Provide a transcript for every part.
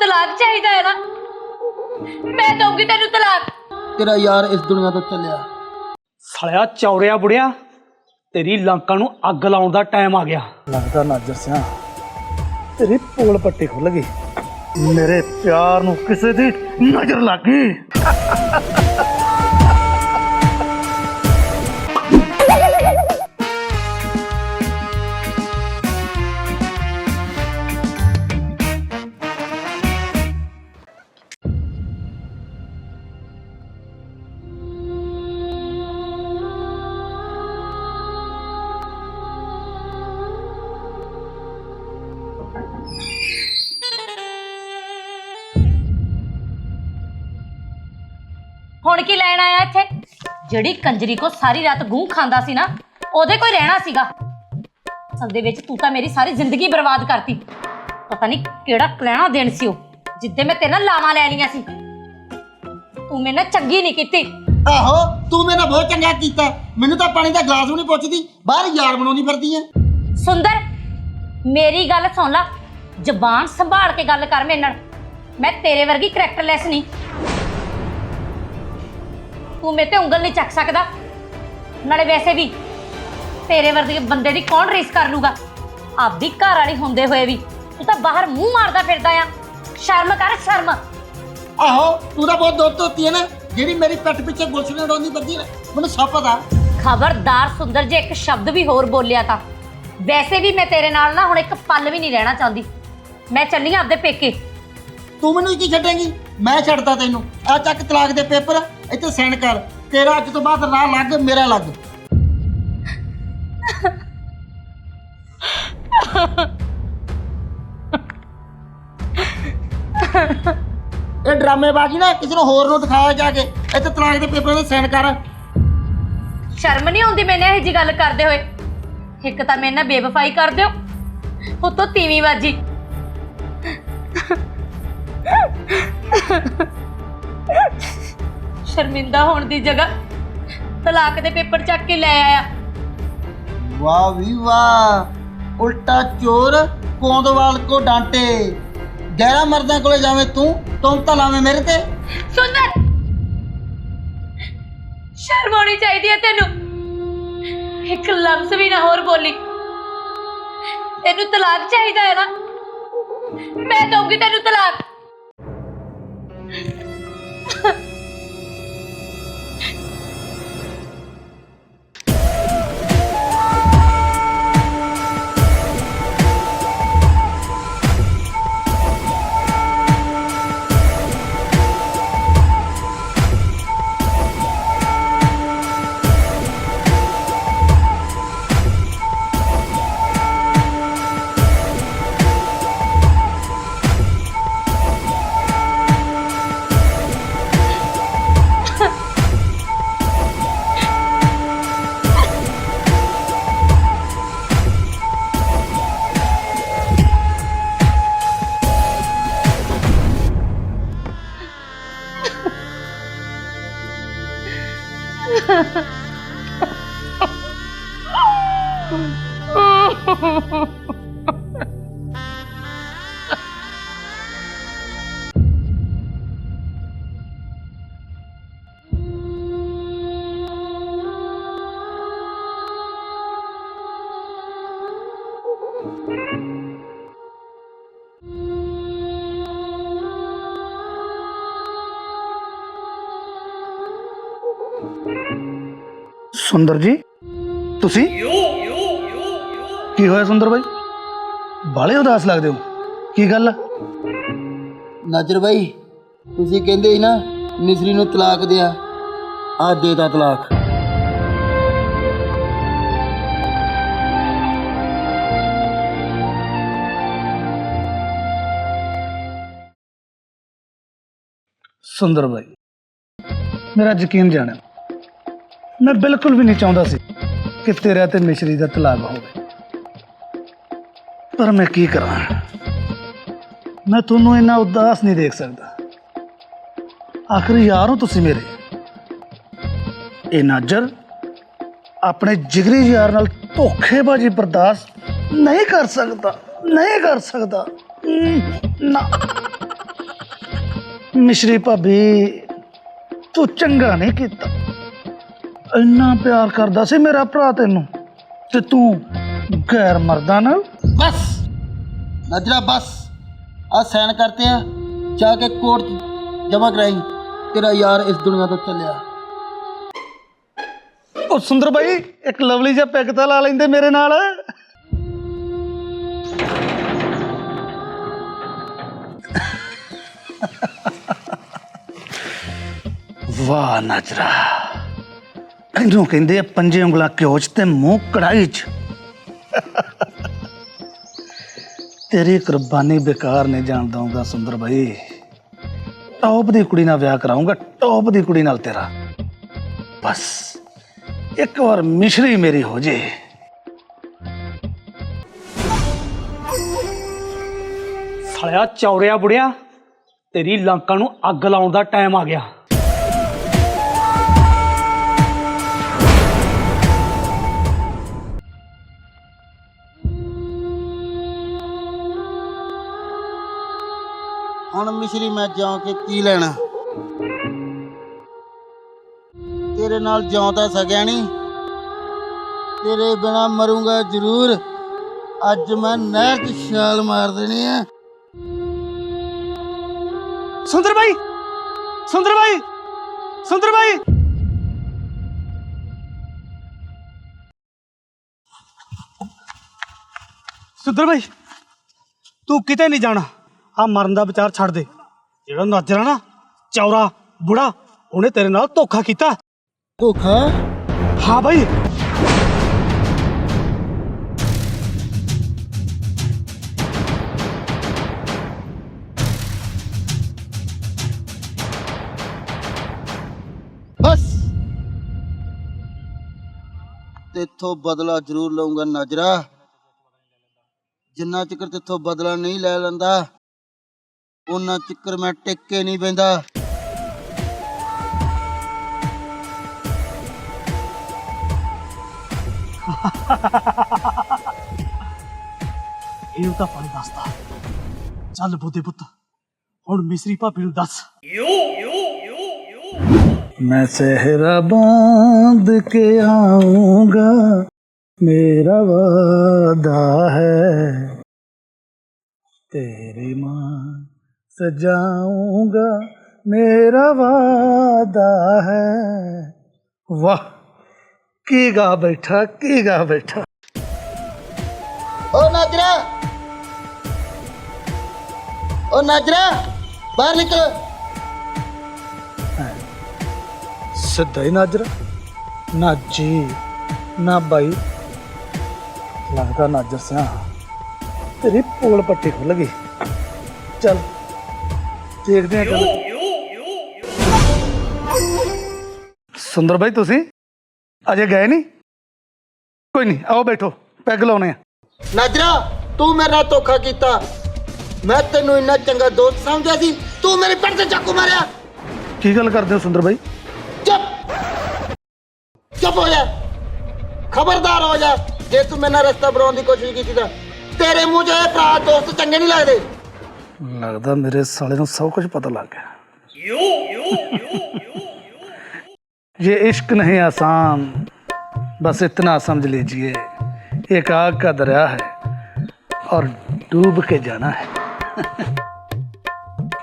ਤਲਾਕ ਚਾਹੀਦਾ ਹੈ ਨਾ। ਮੈਂ ਦਊਂਗੀ ਤੈਨੂੰ ਤਲਾਕ। ਤੇਰਾ ਯਾਰ ਇਸ ਦੁਨੀਆ ਤੋਂ ਚੱਲਿਆ। ਸਾਲਿਆ ਚੌਰਿਆ ਬੁੜਿਆ ਤੇਰੀ ਲੰਕਾ ਨੂੰ ਅੱਗ ਲਾਉਣ ਦਾ ਟਾਈਮ ਆ ਗਿਆ। ਲੱਗਦਾ ਨਾਜਰ ਸਿਆ ਤੇਰੀ ਪੋਲ ਪੱਟੀ ਖੁੱਲ ਗਈ। ਮੇਰੇ ਪਿਆਰ ਨੂੰ ਕਿਸੇ ਦੀ ਨਜ਼ਰ ਲੱਗ ਜਿਹੜੀ ਕੰਜਰੀ ਕੋ ਸਾਰੀ ਰਾਤ ਗੂੰ ਖਾਂਦਾ ਸੀ ਨਾ ਉਹਦੇ ਕੋਈ ਰਹਿਣਾ ਸੀਗਾ। ਅਸਲ ਦੇ ਵਿੱਚ ਤੂੰ ਤਾਂ ਮੇਰੀ ਸਾਰੀ ਜ਼ਿੰਦਗੀ ਬਰਬਾਦ ਕਰਤੀ। ਪਤਾ ਨਹੀਂ ਕਿਹੜਾ ਕਲੈਣਾ ਦਿਨ ਸੀ ਉਹ ਜਿੱਦੇ ਮੈਂ ਤੇਰੇ ਨਾਲ ਲਾਵਾਂ ਲੈ ਲਈਆਂ ਸੀ। ਤੂੰ ਮੇਰੇ ਨਾਲ ਚੰਗੀ ਨਹੀਂ ਕੀਤੀ। ਆਹੋ ਤੂੰ ਮੇਰੇ ਨਾਲ ਬਹੁਤ ਚੰਗਾ ਕੀਤਾ। ਮੈਨੂੰ ਤਾਂ ਪਾਣੀ ਦਾ ਗਲਾਸ ਵੀ ਨਹੀਂ ਪੁੱਛਦੀ ਬਾਹਰ ਯਾਰ ਬਣਾਉਂਦੀ ਫਿਰਦੀ ਐ। ਸੁੰਦਰ ਮੇਰੀ ਗੱਲ ਸੁਣ ਲੈ। ਜ਼ਬਾਨ ਸੰਭਾਲ ਕੇ ਗੱਲ ਕਰ ਮੇਰੇ ਨਾਲ। ਮੈਂ ਤੇਰੇ ਵਰਗੀ ਕਰੈਕਟਰਲੈਸ ਨਹੀਂ। ਤੂੰ ਮੇਰੇ ਤੇ ਉਂਗਲ ਨਹੀਂ ਚੱਕ ਸਕਦਾ। ਨਾਲੇ ਵੈਸੇ ਵੀ ਤੇਰੇ ਵਰਗੇ ਬੰਦੇ ਦੀ ਕੌਣ ਰੀਸ ਕਰ ਲੂਗਾ? ਆਪਦੀ ਘਰ ਵਾਲੀ ਹੁੰਦੇ ਹੋਏ ਵੀ ਤੂੰ ਤਾਂ ਬਾਹਰ ਮੂੰਹ ਮਾਰਦਾ ਫਿਰਦਾ ਆ। ਸ਼ਰਮ ਕਰ ਸ਼ਰਮ। ਆਹੋ ਤੂੰ ਤਾਂ ਬਹੁਤ ਦੁੱਧ ਧੋਤੀ ਐ ਨਾ। ਜਿਹੜੀ ਮੇਰੀ ਪਿੱਠ ਪਿੱਛੇ ਗੁਲਸ਼ਨ ਉਡਾਉਂਦੀ ਫਿਰਦੀ ਐ ਮੈਨੂੰ ਸਭ ਪਤਾ ਖਬਰਦਾਰ ਸੁੰਦਰ ਜੇ ਇੱਕ ਸ਼ਬਦ ਵੀ ਹੋਰ ਬੋਲਿਆ ਤਾਂ। ਵੈਸੇ ਵੀ ਮੈਂ ਤੇਰੇ ਨਾਲ ਨਾ ਹੁਣ ਇੱਕ ਪਲ ਵੀ ਨਹੀਂ ਰਹਿਣਾ ਚਾਹੁੰਦੀ। ਮੈਂ ਚੱਲੀ ਆਂ ਆਪਦੇ ਪੇਕੇ। ਤੂੰ ਮੈਨੂੰ ਕੀ ਛੱਡੇਂਗੀ? ਮੈਂ ਛੱਡਦਾ ਤੈਨੂੰ। ਆ ਚੱਕ ਤਲਾਕ ਦੇ ਪੇਪਰ। ਇੱਥੇ ਸਾਈਨ ਕਰ। ਤੇਰਾ ਅੱਜ ਤੋਂ ਬਾਅਦ ਨਾ ਲੱਗ, ਮੇਰਾ ਲੱਗ। ਇਹ ਡਰਾਮੇਬਾਜ਼ੀ ਨਾ, ਕਿਸੇ ਨੂੰ ਹੋਰ ਨੂੰ ਦਿਖਾਇਆ ਜਾ ਕੇ। ਇੱਥੇ ਤਲਾਕ ਦੇ ਪੇਪਰਾਂ ਤੇ ਸਾਈਨ ਕਰ। ਸ਼ਰਮ ਨਹੀਂ ਆਉਂਦੀ ਮੈਨੇ ਇਹ ਜੀ ਗੱਲ ਕਰਦੇ ਹੋਏ। ਇੱਕ ਤਾਂ ਮੇਰੇ ਨਾਲ ਬੇਵਫਾਈ ਕਰ ਦਿਓ ਉਤੋਂ ਤੀਵੀਂ ਬਾਜੀ। ਸ਼ਰਮਿੰਦਾ ਹੋਣ ਦੀ ਜਗ੍ਹਾ ਤਲਾਕ ਦੇ ਪੇਪਰ ਚੱਕ ਕੇ ਲੈ ਆਇਆ। ਵਾਹ ਵੀ ਵਾਹ ਉਲਟਾ ਚੋਰ ਕੋਂਦਵਾਲ ਕੋ ਡਾਂਟੇ। ਗੈਰਾ ਮਰਦਾਂ ਕੋਲੇ ਜਾਵੇਂ ਤੂੰ ਤੁਮ ਤਾਂ ਲਾਵੇਂ ਮੇਰੇ ਤੇ। ਸੁੰਦਰ ਸ਼ਰਮ ਆਉਣੀ ਚਾਹੀਦੀ ਹੈ ਤੈਨੂੰ। ਇੱਕ ਲਫ਼ਜ਼ ਵੀ ਨਾ ਹੋਰ ਬੋਲੀ। ਤੈਨੂੰ ਤਲਾਕ ਚਾਹੀਦਾ ਹੈ ਨਾ। ਮੈਂ ਦਊਂਗੀ ਤੈਨੂੰ ਤਲਾਕ। ਸੁੰਦਰ ਜੀ ਤੁਸੀਂ ਕੀ ਹੋਇਆ ਸੁੰਦਰ ਬਾਈ ਬਾਲੇ ਉਦਾਸ ਲੱਗਦੇ ਹੋ ਕੀ ਗੱਲ ਆ? ਨਾਜਰ ਬਾਈ ਤੁਸੀਂ ਕਹਿੰਦੇ ਸੀ ਨਾ ਨਿਸਰੀ ਨੂੰ ਤਲਾਕ ਦਿਆ ਆ ਦੇਤਾ ਤਲਾਕ ਸੁੰਦਰ ਬਾਈ ਮੇਰਾ ਯਕੀਨ ਜਾਣਿਓ ਮੈਂ ਬਿਲਕੁਲ ਵੀ ਨਹੀਂ ਚਾਹੁੰਦਾ ਸੀ ਕਿ ਤੇਰਾ ਤੇ ਮਿਸ਼ਰੀ ਦਾ ਤਲਾਕ ਹੋਵੇ। ਪਰ ਮੈਂ ਕੀ ਕਰਾਂ? ਮੈਂ ਤੁਹਾਨੂੰ ਇੰਨਾ ਉਦਾਸ ਨਹੀਂ ਦੇਖ ਸਕਦਾ। ਆਖਰ ਯਾਰ ਹੋ ਤੁਸੀਂ ਮੇਰੇ। ਇਹ ਨਾਜਰ ਆਪਣੇ ਜਿਗਰੀ ਯਾਰ ਨਾਲ ਧੋਖੇਬਾਜ਼ੀ ਬਰਦਾਸ਼ਤ ਨਹੀਂ ਕਰ ਸਕਦਾ। ਨਹੀਂ ਕਰ ਸਕਦਾ। ਨਾ। ਮਿਸ਼ਰੀ ਭਾਬੀ, ਤੂੰ ਚੰਗਾ ਨਹੀਂ ਕੀਤਾ। ਇੰਨਾ ਪਿਆਰ ਕਰਦਾ ਸੀ ਮੇਰਾ ਭਰਾ ਤੈਨੂੰ ਤੇ ਤੂੰ ਗੈਰ ਮਰਦਾਂ ਨਾਲ? ਬਸ। ਨਜਰਾ ਬਸ। ਆ ਸਾਈਨ ਕਰਤੇ ਆ ਜਾ ਕੇ ਕੋਰਟ ਜਮਾ ਕਰਾਈ। ਤੇਰਾ ਯਾਰ ਇਸ ਦੁਨੀਆ ਤੋਂ ਚੱਲਿਆ। ਉਹ ਸੁੰਦਰ ਬਾਈ ਇੱਕ ਲਵਲੀ ਜਿਹਾ ਪੈਗ ਤਾਂ ਲਾ ਲੈਂਦੇ ਮੇਰੇ ਨਾਲ। ਵਾਹ ਨਜਰਾ। ਇਹਨੂੰ ਕਹਿੰਦੇ ਆ ਪੰਜੇ ਉਂਗਲਾਂ ਘਿਓ 'ਚ ਤੇ ਮੂੰਹ ਕੜਾਈ 'ਚ। ਤੇਰੀ ਕੁਰਬਾਨੀ ਬੇਕਾਰ ਨਹੀਂ ਜਾਣ ਦਊਂਗਾ ਸੁੰਦਰ ਬਾਈ। ਟੌਪ ਦੀ ਕੁੜੀ ਨਾਲ ਵਿਆਹ ਕਰਾਉਂਗਾ ਟੌਪ ਦੀ ਕੁੜੀ ਨਾਲ ਤੇਰਾ। ਬਸ, ਇੱਕ ਵਾਰ ਮਿਸ਼ਰੀ ਮੇਰੀ ਹੋ ਜੇ। ਸਾਲਿਆ ਚੌਰਿਆ ਬੁੜਿਆ, ਤੇਰੀ ਲੰਕਾ ਨੂੰ ਅੱਗ ਲਾਉਣ ਦਾ ਟਾਈਮ ਆ ਗਿਆ। ਹੁਣ ਮਿਸ਼ਰੀ ਮੈਂ ਜਾ ਕੇ ਕੀ ਲੈਣਾ? ਤੇਰੇ ਨਾਲ ਜਿਉਂਦਾ ਸਕਿਆ ਨਹੀਂ। ਤੇਰੇ ਬਿਨਾ ਮਰੂੰਗਾ ਜ਼ਰੂਰ। ਅੱਜ ਮੈਂ ਨਹਿਰ 'ਚ ਛਾਲ ਮਾਰ ਦੇਣੀ ਆ। ਸੁੰਦਰ ਬਾਈ! ਸੁੰਦਰ ਬਾਈ! ਸੁੰਦਰ ਬਾਈ! ਸੁੰਦਰ ਬਾਈ, ਤੂੰ ਕਿਤੇ ਨਹੀਂ ਜਾਣਾ? ਆ ਮਰਨ ਦਾ ਵਿਚਾਰ ਛੱਡ ਦੇ। ਜਿਹੜਾ ਨਾਜਰ ਨਾ ਚੌਰਾ ਬੁੜਾ ਉਹਨੇ ਤੇਰੇ ਨਾਲ ਧੋਖਾ ਕੀਤਾ। ਧੋਖਾ? ਹਾਂ ਬਾਈ। ਬਸ। ਤੇਥੋਂ ਬਦਲਾ ਜ਼ਰੂਰ ਲਊਂਗਾ ਨਜਰਾ। ਜਿੰਨਾ ਚਿਕਰ ਤੇਥੋਂ ਬਦਲਾ ਨਹੀਂ ਲੈ ਲੈਂਦਾ ਉਹਨਾਂ ਚਿੱਕਰ ਮੈਂ ਟਿਕ ਕੇ ਨਹੀਂ ਬੈਂਦਾ ਇਹ ਤਾਂ ਪਾਣੀ ਦੱਸਦਾ ਚੱਲ ਬੋਦੇ ਪੁੱਤ ਹੁਣ ਮਿਸਰੀ ਭਾਪੀ ਨੂੰ ਦੱਸ। ਮੈਂ ਸਹਿਰਾ ਬਾਂਧ ਕੇ ਆਉਂਗਾ ਮੇਰਾ ਵਾਦਾ ਹੈ ਤੇਰੇ ਮਾਂ सजाऊँगा मेरा वादा है। वाह की गा बैठा की गा बैठा। ओ नाजरा ओ नाजरा बाहर निकलो। सिद्धा ही नाजरा ना जी ना भाई। लगता नाजर सिया हाँ, तेरी पोल पट्टी खुल गई। चल। ਦੇਖਦੇ ਆ ਕੱਲ ਸੁੰਦਰ ਬਾਈ ਤੁਸੀਂ ਅਜੇ ਗਏ ਨਹੀਂ ਕੋਈ ਨਹੀਂ ਆਓ ਬੈਠੋ ਪੈਗ ਲਾਉਣੇ ਆ ਨਾਜਰਾ ਤੂੰ ਮੇਰੇ ਨਾਲ ਧੋਖਾ ਕੀਤਾ ਮੈਂ ਤੈਨੂੰ ਇੰਨਾ ਚੰਗਾ ਦੋਸਤ ਸਮਝਿਆ ਸੀ ਤੂੰ ਮੇਰੇ ਪਿੱਠ ਤੇ ਚਾਕੂ ਮਾਰਿਆ ਕੀ ਗੱਲ ਕਰਦੇ ਹੋ ਸੁੰਦਰ ਬਾਈ ਚੁੱਪ ਚੁੱਪ ਹੋ ਜਾ ਖਬਰਦਾਰ ਹੋ ਜਾ ਜੇ ਤੂੰ ਮੇਰੇ ਨਾਲ ਰਸਤਾ ਬਣਾਉਣ ਦੀ ਕੋਸ਼ਿਸ਼ ਕੀਤੀ ਤਾਂ ਤੇਰੇ ਮੂੰਹ 'ਚ ਇਹ ਭਰਾ ਦੋਸਤ ਚੰਗੇ ਨਹੀਂ ਲੱਗਦੇ लगता मेरे साले ਨੂੰ ਸਭ ਕੁਝ ਪਤਾ ਲੱਗ गया ये इश्क नहीं आसान बस इतना समझ लीजिए एक आग का दरिया है और डूब के जाना है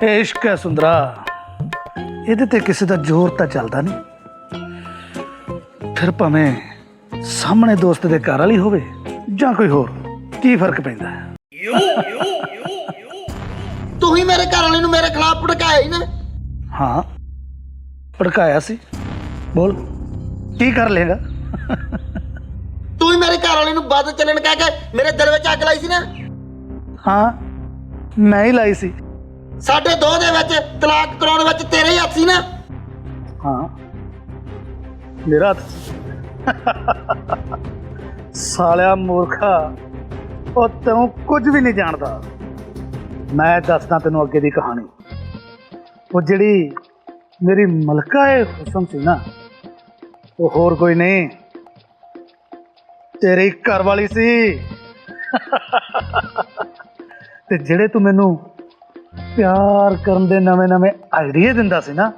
ਇਹ ਇਸ਼ਕ ਹੈ ਸੁੰਦਰਾ ਇਹਦੇ ਤੇ ਕਿਸੇ ਦਾ ਜ਼ੋਰ ਤਾਂ ਚੱਲਦਾ ਨਹੀਂ ਫਿਰ ਭਾਵੇਂ ਸਾਹਮਣੇ ਦੋਸਤ ਦੇ ਘਰ ਵਾਲੀ ਹੋਵੇ ਜਾਂ ਕੋਈ ਹੋਰ ਕੀ ਫਰਕ ਪੈਂਦਾ ਹੈ ਤੂੰ ਹੀ ਮੇਰੇ ਘਰ ਵਾਲੇ ਨੂੰ ਮੇਰੇ ਖਿਲਾਫ ਭੜਕਾਇਆ ਹੀ ਨਾ। ਹਾਂ ਭੜਕਾਇਆ ਸੀ। ਬੋਲ ਕੀ ਕਰ ਲੇਗਾ ਤੂੰ ਹੀ ਮੇਰੇ ਘਰ ਵਾਲੇ ਨੂੰ ਵੱਧ ਚੱਲਣ ਕਹਿ ਕੇ ਮੇਰੇ ਦਿਲ ਵਿੱਚ ਅੱਗ ਲਾਈ ਸੀ ਨਾ। ਹਾਂ ਮੈਂ ਹੀ ਲਾਈ ਸੀ। ਸਾਡੇ ਦੋ ਦੇ ਵਿੱਚ ਤਲਾਕ ਕਰਾਉਣ ਵਿੱਚ ਤੇਰੇ ਹੀ ਹੱਥ ਸੀ ਨਾ। ਹਾਂ ਮੇਰਾ ਹੱਥ। ਸਾਲਿਆ ਮੂਰਖਾ ਉਹ ਤੈਨੂੰ ਕੁਝ ਵੀ ਨਹੀਂ ਜਾਣਦਾ। ਮੈਂ ਦੱਸਦਾ ਤੈਨੂੰ ਅੱਗੇ ਦੀ ਕਹਾਣੀ। ਉਹ ਜਿਹੜੀ ਮੇਰੀ ਮਲਕਾ ਏ ਹੁਸਨ ਸੀ ਨਾ ਉਹ ਹੋਰ ਕੋਈ ਨਹੀਂ। ਤੇਰੀ ਘਰ ਵਾਲੀ ਸੀ। ਤੇ ਜਿਹੜੇ ਤੂੰ ਮੈਨੂੰ ਪਿਆਰ ਕਰਨ ਦੇ ਨਵੇਂ-ਨਵੇਂ ਆਈਡੀਆ ਦਿੰਦਾ ਸੀ ਨਾ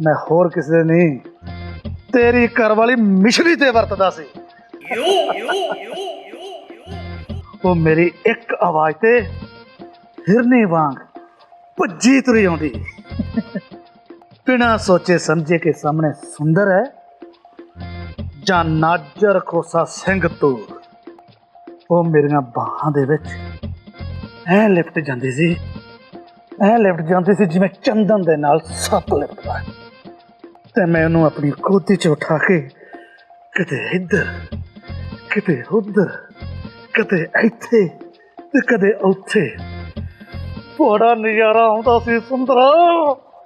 ਮੈਂ ਹੋਰ ਕਿਸੇ ਦੇ ਨਹੀਂ। ਤੇਰੀ ਘਰ ਵਾਲੀ ਮਿਸ਼ਰੀ ਤੇ ਵਰਤਦਾ ਸੀ। ਉਹ ਮੇਰੀ ਇੱਕ ਆਵਾਜ਼ ਤੇ ਹਿਰਨੇ ਵਾਂਗ ਭੱਜੀ ਤੁਰੀ ਆਉਂਦੀ। ਬਿਨਾਂ ਸੋਚੇ ਸਮਝੇ ਕਿ ਸਾਹਮਣੇ ਸੁੰਦਰ ਹੈ ਜਾਂ ਨਾਜਰ ਖੋਸਾ ਸਿੰਘ ਤੂਰ। ਉਹ ਮੇਰੀਆਂ ਬਾਹਾਂ ਦੇ ਵਿੱਚ ਐ ਲਿਪਟ ਜਾਂਦੀ ਸੀ, ਐ ਲਿਪਟ ਜਾਂਦੀ ਸੀ ਜਿਵੇਂ ਚੰਦਨ ਦੇ ਨਾਲ ਸੱਪ ਲਿਪਟਦਾ ਤੇ ਮੈਂ ਉਹਨੂੰ ਆਪਣੀ ਗੋਦੀ 'ਚ ਉਠਾ ਕੇ ਕਿਤੇ ਇੱਧਰ, ਕਿਤੇ ਉੱਧਰ ਕਦੇ ਇੱਥੇ ਤੇ ਕਦੇ ਉੱਥੇ ਬੜਾ ਨਜ਼ਾਰਾ ਆਉਂਦਾ ਸੀ ਸੁੰਦਰਾ,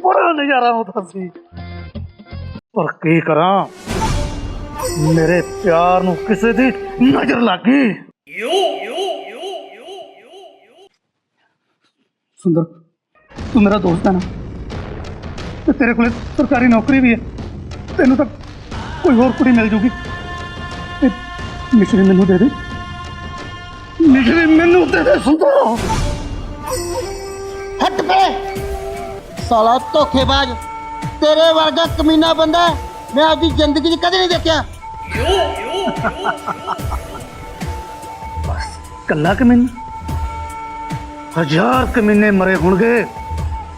ਬੜਾ ਨਜ਼ਾਰਾ ਆਉਂਦਾ ਸੀ। ਪਰ ਕੀ ਕਰਾਂ? ਮੇਰੇ ਪਿਆਰ ਨੂੰ ਕਿਸੇ ਦੀ ਨਜ਼ਰ ਲੱਗੀ ਸੁੰਦਰ, ਤੂੰ ਮੇਰਾ ਦੋਸਤ ਹੈ ਨਾ? ਤੇ ਤੇਰੇ ਕੋਲੇ ਸਰਕਾਰੀ ਨੌਕਰੀ ਵੀ ਹੈ। ਤੈਨੂੰ ਤਾਂ ਕੋਈ ਹੋਰ ਕੁੜੀ ਮਿਲ ਜੂਗੀ। ਮਿਸ਼ਰੀ ਮੈਨੂੰ ਦੇ ਦੇ। ਮਿਸ਼ਰੀ ਮੈਨੂੰ ਦੇ ਦੇ ਸੁੰਦਰ। ਹਟ ਪੇ ਸਾਲਾ ਧੋਖੇਬਾਜ਼ ਤੇਰੇ ਵਰਗਾ ਕਮੀਨਾ ਬੰਦਾ ਮੈਂ ਆਪਦੀ ਜ਼ਿੰਦਗੀ 'ਚ ਕਦੇ ਨਹੀਂ ਦੇਖਿਆ ਕੱਲਾ ਕਮੀਨ ਹਜ਼ਾਰ ਕਮੀਨੇ ਮਰੇ ਹੋਣਗੇ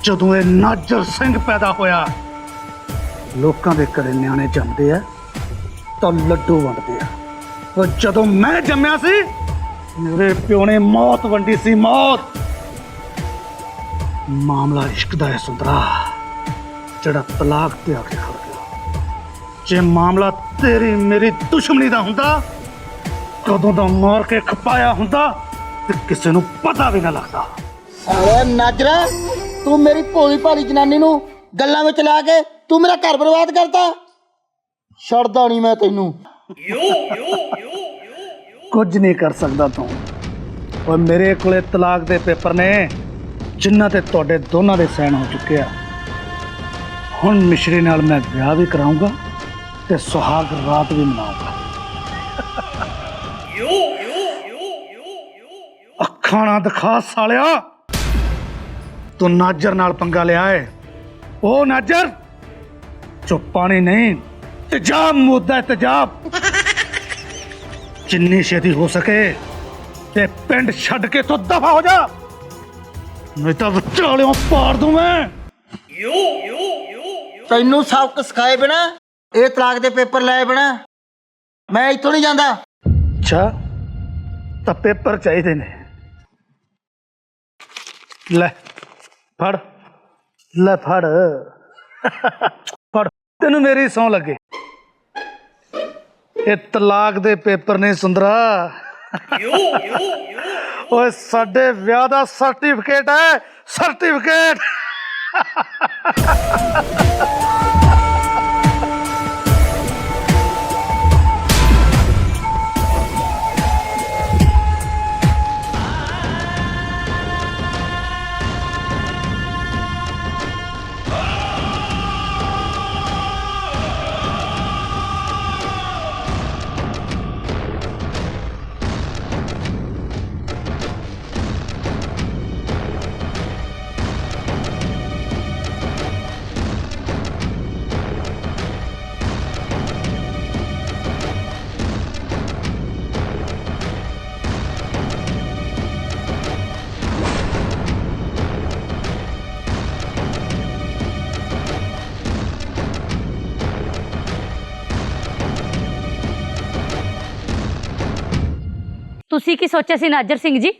ਜਦੋਂ ਇਹ ਨਾਜਰ ਸਿੰਘ ਪੈਦਾ ਹੋਇਆ ਲੋਕਾਂ ਦੇ ਘਰੇ ਨਿਆਣੇ ਜੰਮਦੇ ਆ ਤਾਂ ਲੱਡੂ ਵੰਡਦੇ ਆ ਉਹ ਜਦੋਂ ਮੈਂ ਜੰਮਿਆ ਸੀ ਮੇਰੇ ਪਿਓ ਨੇ ਮੌਤ ਵੰਡੀ ਸੀ ਮੌਤ ਮਾਮਲਾ ਇਸ਼ਕ ਦਾ ਹੈ ਸੁੰਦਰਾ ਜਿਹੜਾ ਤਲਾਕ ਤੇ ਆ ਕੇ ਖੜ ਗਿਆ। ਜੇ ਮਾਮਲਾ ਤੇਰੀ ਮੇਰੀ ਦੁਸ਼ਮਣੀ ਦਾ ਹੁੰਦਾ ਕਦੋਂ ਦਾ ਮਾਰ ਕੇ ਖਪਾਇਆ ਹੁੰਦਾ ਤੇ ਕਿਸੇ ਨੂੰ ਪਤਾ ਵੀ ਨਾ ਲੱਗਦਾ। ਸਾਲੇ ਨਾਜਰਾ ਤੂੰ ਮੇਰੀ ਭੋਲੀ ਭਾਲੀ ਜਨਾਨੀ ਨੂੰ ਗੱਲਾਂ ਵਿੱਚ ਲਾ ਕੇ ਤੂੰ ਮੇਰਾ ਘਰ ਬਰਬਾਦ ਕਰਤਾ। ਛੱਡਦਾ ਨਹੀਂ ਮੈਂ ਤੈਨੂੰ। ਕੁਝ ਨਹੀਂ ਕਰ ਸਕਦਾ ਤੂੰ। ਔਰ ਮੇਰੇ ਕੋਲੇ ਤਲਾਕ ਦੇ ਪੇਪਰ ਨੇ। ਜਿਨ੍ਹਾਂ ਤੇ ਤੁਹਾਡੇ ਦੋਨਾਂ ਦੇ ਸਾਈਨ ਹੋ ਚੁੱਕੇ ਆ ਹੁਣ ਮਿਸ਼ਰੀ ਨਾਲ ਮੈਂ ਵਿਆਹ ਵੀ ਕਰਾਉਂਗਾ ਤੇ ਸੁਹਾਗ ਰਾਤ ਵੀ ਮਨਾਉਂਗਾ ਅੱਖਾਂ ਨਾ ਦਿਖਾ ਸਾਲਿਆ ਤੂੰ ਨਾਜਰ ਨਾਲ ਪੰਗਾ ਲਿਆ ਏ ਉਹ ਨਾਜਰ ਚੁੱਪ ਪਾਣੀ ਨਹੀਂ ਤੇਜਾਬ ਮੁੱਦਾ ਹੈ, ਤੇਜਾਬ ਜਿੰਨੀ ਛੇਤੀ ਹੋ ਸਕੇ ਤੇ ਪਿੰਡ ਛੱਡ ਕੇ ਤੂੰ ਦਫਾ ਹੋ ਜਾ ਨਹੀਂ ਤਾਂ ਵਿਚਾਲਿਓਂ ਪਾੜ ਦੂੰ ਮੈਂ। ਤੈਨੂੰ ਸਬਕ ਸਿਖਾਏ ਬਿਨਾ ਇਹ ਤਲਾਕ ਦੇ ਪੇਪਰ ਲਾਏ ਬਿਨਾ ਮੈਂ ਇੱਥੋਂ ਨਹੀਂ ਜਾਂਦਾ। ਅੱਛਾ ਤਾਂ ਪੇਪਰ ਚਾਹੀਦੇ ਨੇ। ਲੈ ਫੜ। ਲੈ ਫੜ। ਫੜ। ਤੈਨੂੰ ਮੇਰੀ ਸੌ ਲੱਗੇ। ਇਹ ਤਲਾਕ ਦੇ ਪੇਪਰ ਨੇ ਸੁੰਦਰਾ। ਓਏ ਸਾਡੇ ਵਿਆਹ ਦਾ ਸਰਟੀਫਿਕੇਟ ਹੈ ਸਰਟੀਫਿਕੇਟ। ਤੁਸੀਂ ਕੀ ਸੋਚਿਆ ਸੀ ਨਾਜਰ ਸਿੰਘ ਜੀ?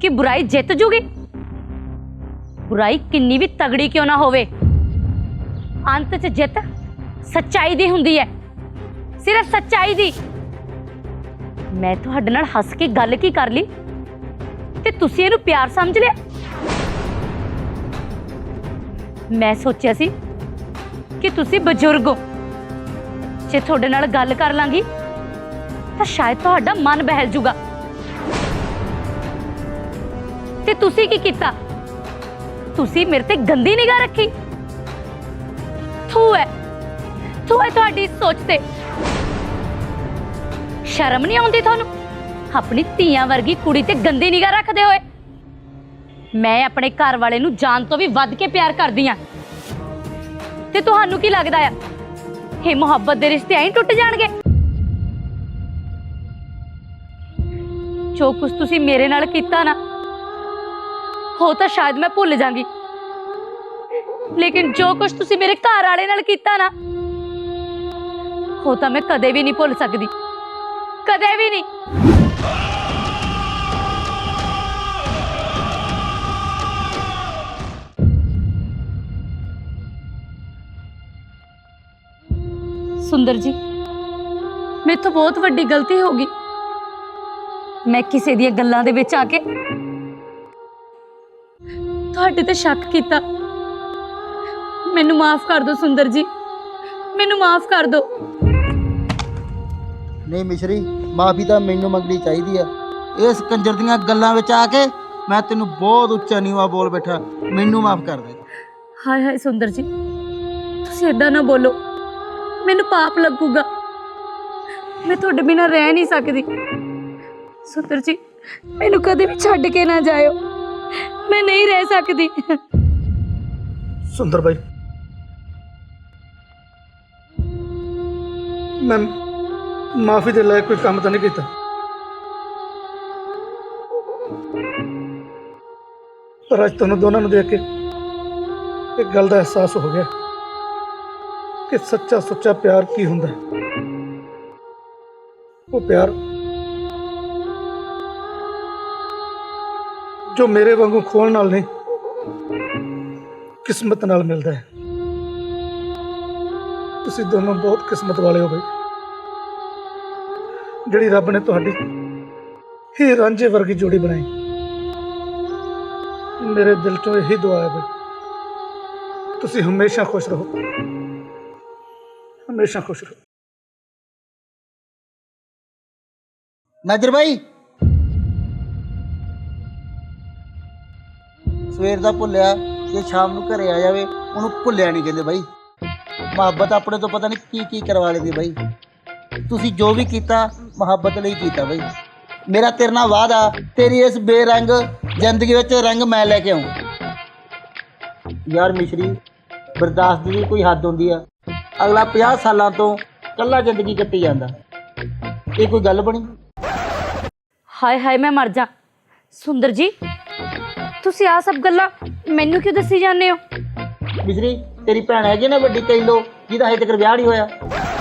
ਕਿ ਬੁਰਾਈ ਜਿੱਤ ਜੂਗੀ? ਬੁਰਾਈ ਕਿੰਨੀ ਵੀ ਤਗੜੀ ਕਿਉਂ ਨਾ ਹੋਵੇ। ਅੰਤ 'ਚ ਜਿੱਤ ਸੱਚਾਈ ਦੀ ਹੁੰਦੀ ਹੈ। ਸਿਰਫ ਸੱਚਾਈ ਦੀ। ਮੈਂ ਤੁਹਾਡੇ ਨਾਲ ਹੱਸ ਕੇ ਗੱਲ ਕੀ ਕਰ ਲਈ? ਤੇ ਤੁਸੀਂ ਇਹਨੂੰ ਪਿਆਰ ਸਮਝ ਲਿਆ? ਮੈਂ ਸੋਚਿਆ ਸੀ ਕਿ ਤੁਸੀਂ ਬਜ਼ੁਰਗ ਹੋ। ਜੇ ਤੁਹਾਡੇ ਨਾਲ ਗੱਲ ਕਰ ਲਾਂਗੀ ਤਾਂ ਸ਼ਾਇਦ ਤੁਹਾਡਾ ਮਨ ਬਹਿਲ ਜੂਗਾ। ਤੇ ਤੁਸੀਂ ਕੀ ਕੀਤਾ? ਤੁਸੀਂ ਮੇਰੇ ਤੇ ਗੰਦੀ ਨਿਗਾਹ ਰੱਖੀ। ਥੂ ਹੈ ਥੂ ਹੈ ਤੁਹਾਡੀ ਸੋਚ ਤੇ। ਸ਼ਰਮ ਨਹੀਂ ਆਉਂਦੀ ਤੁਹਾਨੂੰ? ਆਪਣੀ ਧੀਆਂ ਵਰਗੀ ਕੁੜੀ ਤੇ ਗੰਦੀ ਨਿਗਾਹ ਰੱਖਦੇ ਹੋਏ। ਮੈਂ ਆਪਣੇ ਘਰ ਵਾਲੇ ਨੂੰ ਜਾਨ ਤੋਂ ਵੀ ਵੱਧ ਕੇ ਪਿਆਰ ਕਰਦੀ ਆ। ਤੇ ਤੁਹਾਨੂੰ ਕੀ ਲੱਗਦਾ ਆ? ਇਹ ਮੁਹੱਬਤ ਦੇ ਰਿਸ਼ਤੇ ਐਂ ਟੁੱਟ ਜਾਣਗੇ। ਜੋ ਕੁਝ ਤੁਸੀਂ ਮੇਰੇ ਨਾਲ ਕੀਤਾ ਨਾ ਹੋ ਤਾਂ ਸ਼ਾਇਦ ਮੈਂ ਭੁੱਲ ਜਾਵਾਂਗੀ ਲੇਕਿਨ ਜੋ ਕੁਝ ਤੁਸੀਂ ਮੇਰੇ ਘਰ ਵਾਲੇ ਨਾਲ ਕੀਤਾ ਨਾ ਹੋ ਤਾਂ ਮੈਂ ਕਦੇ ਵੀ ਨਹੀਂ ਭੁੱਲ ਸਕਦੀ। ਕਦੇ ਵੀ ਨਹੀਂ। ਸੁੰਦਰ ਜੀ ਮੇਰੇ ਤੋਂ ਬਹੁਤ ਵੱਡੀ ਗਲਤੀ ਹੋ ਗਈ। ਮੈਂ ਕਿਸੇ ਦੀਆਂ ਗੱਲਾਂ ਦੇ ਵਿੱਚ ਆ ਕੇ ਤੁਹਾਡੇ ਤੇ ਸ਼ੱਕ ਕੀਤਾ। ਮੈਨੂੰ ਮਾਫ ਕਰ ਦਿਓ ਸੁੰਦਰ ਜੀ। ਮੈਨੂੰ ਮਾਫ ਕਰ ਦਿਓ। ਨਹੀਂ ਮਿਸ਼ਰੀ ਮਾਫੀ ਤਾਂ ਮੈਨੂੰ ਮੰਗਣੀ ਚਾਹੀਦੀ ਆ। ਇਸ ਕੰਜਰ ਦੀਆਂ ਗੱਲਾਂ ਵਿੱਚ ਆ ਕੇ ਮੈਂ ਤੈਨੂੰ ਬਹੁਤ ਉੱਚਾ ਨੀਵਾ ਬੋਲ ਬੈਠਾ। ਮੈਨੂੰ ਮਾਫ ਕਰ ਦੇ। ਹਾਏ ਹਾਏ ਸੁੰਦਰ ਜੀ ਤੁਸੀਂ ਏਦਾਂ ਨਾ ਬੋਲੋ। ਮੈਨੂੰ ਪਾਪ ਲੱਗੂਗਾ। ਮੈਂ ਤੁਹਾਡੇ ਬਿਨਾਂ ਰਹਿ ਨਹੀਂ ਸਕਦੀ। ਸੁੰਦਰ ਜੀ ਮੈਨੂੰ ਕਦੇ ਵੀ ਛੱਡ ਕੇ ਨਾ ਜਾਇਓ ਮੈਂ ਨਹੀਂ ਰਹਿ ਸਕਦੀ ਸੁੰਦਰ ਬਾਈ ਮੈਂ ਮਾਫੀ ਦੇ ਲਾਇਕ ਕੋਈ ਕੰਮ ਤਾਂ ਨਹੀਂ ਕੀਤਾ ਪਰ ਅੱਜ ਤੁਹਾਨੂੰ ਦੋਨਾਂ ਨੂੰ ਦੇਖ ਕੇ ਇੱਕ ਗੱਲ ਦਾ ਅਹਿਸਾਸ ਹੋ ਗਿਆ ਕਿ ਸੱਚਾ ਸੁੱਚਾ ਪਿਆਰ ਕੀ ਹੁੰਦਾ ਹੈ ਉਹ ਪਿਆਰ ਜੋ ਮੇਰੇ ਵਾਂਗੂ ਖੋਲ ਨਾਲ ਨਹੀਂ ਕਿਸਮਤ ਨਾਲ ਮਿਲਦਾ ਹੈ ਤੁਸੀਂ ਦੋਨੋਂ ਬਹੁਤ ਕਿਸਮਤ ਵਾਲੇ ਹੋ ਬਈ ਜਿਹੜੀ ਰੱਬ ਨੇ ਤੁਹਾਡੀ ਹੀ ਰਾਂਝੇ ਵਰਗੀ ਜੋੜੀ ਬਣਾਈ ਮੇਰੇ ਦਿਲ ਤੋਂ ਇਹੀ ਦੁਆ ਹੈ ਬਈ ਤੁਸੀਂ ਹਮੇਸ਼ਾ ਖੁਸ਼ ਰਹੋ ਹਮੇਸ਼ਾ ਖੁਸ਼ ਰਹੋ ਨਾਜਰ ਭਾਈ ਸਵੇਰ ਦਾ ਭੁੱਲਿਆ ਜੇ ਸ਼ਾਮ ਨੂੰ ਘਰੇ ਆ ਜਾਵੇ, ਉਹਨੂੰ ਭੁੱਲਿਆ ਨਹੀਂ ਕਹਿੰਦੇ ਬਾਈ। ਮੁਹੱਬਤ ਆਪਣੇ ਤੋਂ ਪਤਾ ਨਹੀਂ ਕੀ ਕੀ ਕਰਵਾ ਲੈਂਦੀ ਬਾਈ। ਤੁਸੀਂ ਜੋ ਵੀ ਕੀਤਾ, ਮੁਹੱਬਤ ਲਈ ਕੀਤਾ ਬਾਈ। ਮੇਰਾ ਤੇਰੇ ਨਾਲ ਵਾਅਦਾ, ਤੇਰੀ ਇਸ ਬੇਰੰਗ ਜ਼ਿੰਦਗੀ ਵਿੱਚ ਰੰਗ ਮੈਂ ਲੈ ਕੇ ਆਉਂ ਯਾਰ ਮਿਸ਼ਰੀ, ਬਰਦਾਸ਼ਤ ਦੀ ਕੋਈ ਹੱਦ ਹੁੰਦੀ ਆ। ਅਗਲਾ 50 ਸਾਲਾਂ ਤੋਂ ਕੱਲਾ ਜ਼ਿੰਦਗੀ ਕੱਟੀ ਜਾਂਦਾ। ਇਹ ਕੋਈ ਗੱਲ ਬਣੀ? ਹਾਏ ਹਾਏ, ਮੈਂ ਮਰ ਜਾ। ਸੁੰਦਰ ਜੀ ਤੁਸੀਂ ਆ ਸਭ ਗੱਲਾਂ ਮੈਨੂੰ ਕਿਉਂ ਦੱਸੀ ਜਾਂਦੇ ਹੋ? ਬਿਜਰੀ ਤੇਰੀ ਭੈਣ ਹੈਗੀ ਨਾ ਵੱਡੀ ਕਈ ਲੋ ਜਿਹਦਾ ਹਜੇ ਤੱਕ ਵਿਆਹ ਨਹੀਂ ਹੋਇਆ।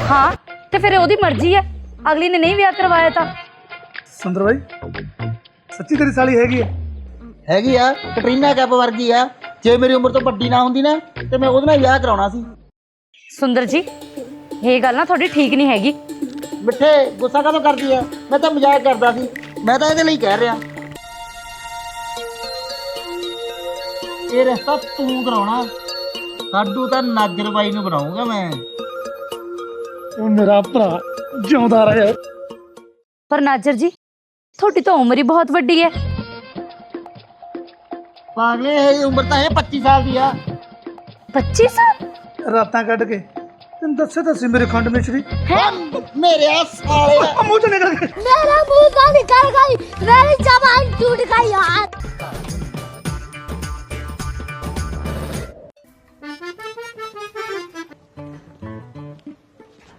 ਹਾਂ ਤੇ ਫਿਰ ਉਹਦੀ ਮਰਜ਼ੀ ਹੈ। ਅਗਲੀ ਨੇ ਨਹੀਂ ਵਿਆਹ ਕਰਵਾਇਆ ਤਾਂ। ਸੁੰਦਰ ਬਾਈ ਸੱਚੀ ਤੇਰੀ ਸਾਲੀ ਹੈਗੀ ਹੈ ਹੈਗੀ ਆ ਕਟਰੀਨਾ ਕੈਪ ਵਰਗੀ ਆ। ਜੇ ਮੇਰੀ ਉਮਰ ਤੋਂ ਵੱਡੀ ਨਾ ਹੁੰਦੀ ਨਾ ਤੇ ਮੈਂ ਉਹਦੇ ਨਾਲ ਵਿਆਹ ਕਰਾਉਣਾ ਸੀ। ਸੁੰਦਰ ਜੀ ਇਹ ਗੱਲ ਨਾ ਤੁਹਾਡੀ ਠੀਕ ਨਹੀਂ ਹੈਗੀ। ਮਿੱਠੇ ਗੁੱਸਾ ਕਾਹਤੋਂ ਕਰਦੀ ਆ? ਮੈਂ ਤਾਂ ਮਜ਼ਾਕ ਕਰਦਾ ਸੀ। ਮੈਂ ਤਾਂ ਇਹਦੇ ਲਈ ਕਹਿ ਰਿਹਾ। ये तू करा साधु तो नागर बाई बनाऊँगा मैं मेरा भरा ज्यौदा है पर नाजर जी थोड़ी तो उम्र ही बहुत वही है पागले उम्र तो है पच्ची साल की पच्ची साल रात कट के मेरे